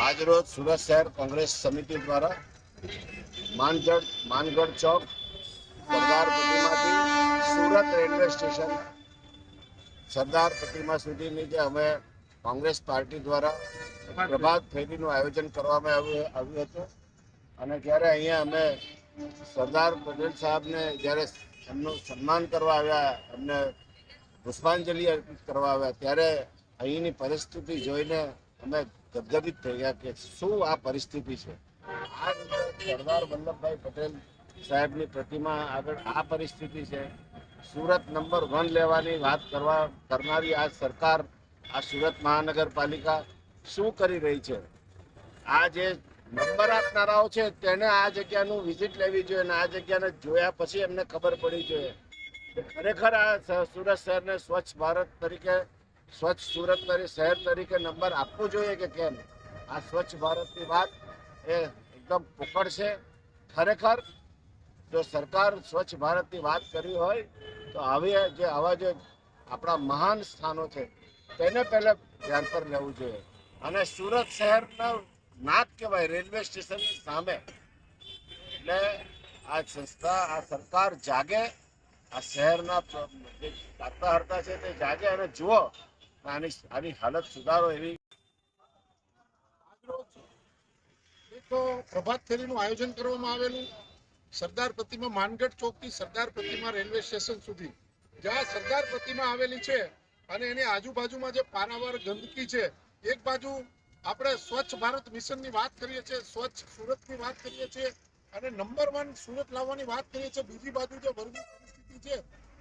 આજરોજ સુરત શહેર કોંગ્રેસ સમિતિ દ્વારા માનગઢ માનગઢ ચોક, સરદાર પ્રતિમાથી સુરત રેલવે સ્ટેશન, સરદાર પ્રતિમા સુધીની જે અમે કોંગ્રેસ પાર્ટી દ્વારા પ્રભાત ફેરીનું આયોજન કરવામાં આવ્યું આવ્યું હતું. અને જ્યારે અહીંયા અમે સરદાર પટેલ સાહેબને જ્યારે એમનું સન્માન કરવા આવ્યા, એમને પુષ્પાંજલિ અર્પિત કરવા આવ્યા, ત્યારે અહીંની પરિસ્થિતિ જોઈને અમે ગદગદિત થઈ ગયા કે શું આ પરિસ્થિતિ છે? આ સરદાર વલ્લભભાઈ પટેલ સાહેબની પ્રતિમા આગળ આ પરિસ્થિતિ છે. સુરત નંબર વન લેવાની વાત કરવા, કરનારી આ સરકાર, આ સુરત મહાનગરપાલિકા શું કરી રહી છે? આ જે નંબર આપનારાઓ છે તેને આ જગ્યાનું વિઝિટ લેવી જોઈએ અને આ જગ્યાને જોયા પછી એમને ખબર પડી જોઈએ. ખરેખર આ સુરત શહેરને સ્વચ્છ ભારત તરીકે સ્વચ્છ સુરત શહેર તરીકે નંબર આપવો જોઈએ કે કેમ? આ સ્વચ્છ ભારતની વાત એ એકદમ પોકળ છે. ખરેખર, જો સરકાર સ્વચ્છ ભારતની વાત કરી હોય, તો આવી જે આવા જે આપણા મહાન સ્થાનો છે, તેને પહેલાં ધ્યાન પર લેવું જોઈએ. અને સુરત શહેરના નાક કહેવાય, રેલવે સ્ટેશનની સામે. એટલે આ સંસ્થા, આ સરકાર જાગે, આ શહેરના જે હરતા છે તે જાગે. અને જુઓ આની હાલત સુધારો એવી પ્રભાત ફેરીનું આયોજન કરવામાં આવેલું. સરદાર પ્રતિમા માનગઢ ચોકથી સરદાર પ્રતિમા રેલવે સ્ટેશન સુધી. જ્યાં સરદાર પ્રતિમા આવેલી છે અને એની આજુબાજુમાં જે પારાવાર ગંદકી છે, એક બાજુ આપણે સ્વચ્છ ભારત મિશનની વાત કરીએ છીએ, સ્વચ્છ સુરતની વાત કરીએ છીએ અને નંબર વન સુરત લાવવાની વાત કરીએ છીએ. બીજી બાજુ જે વર્ગી પરિસ્થિતિ છે,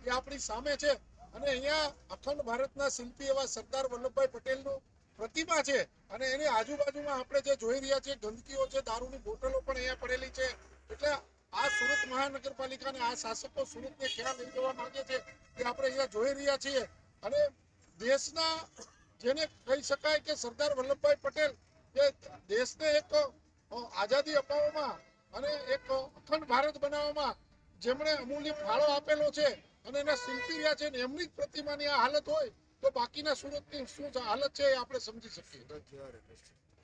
એ આપણી સામે છે. અને અહીંયા અખંડ ભારતના શિલ્પી એવા સરદાર વલ્લભભાઈ પટેલનું પ્રતિમા છે. અને એની આજુબાજુમાં આપણે જે જોઈ રહ્યા છીએ, ગંદકીઓ છે, દારૂની બોટલો પણ અહીંયા પડેલી છે. એટલે આ સુરત મહાનગરપાલિકાને આ શાસકો સુરતને ક્યાં લઈ જવા માંગે છે તે આપણે અહીંયા જોઈ રહ્યા છીએ. અને દેશના જેને કહી શકાય કે સરદાર વલ્લભભાઈ પટેલ જે દેશને એક આઝાદી અપાવવામાં અને એક અખંડ ભારત બનાવવામાં જેમણે અમૂલ્ય ફાળો આપેલો છે. અને એના શિલ્પી રહ્યા છે ને એમની જ પ્રતિમાની આ હાલત હોય તો બાકીના સુરતની શું હાલત છે એ આપણે સમજી શકીએ.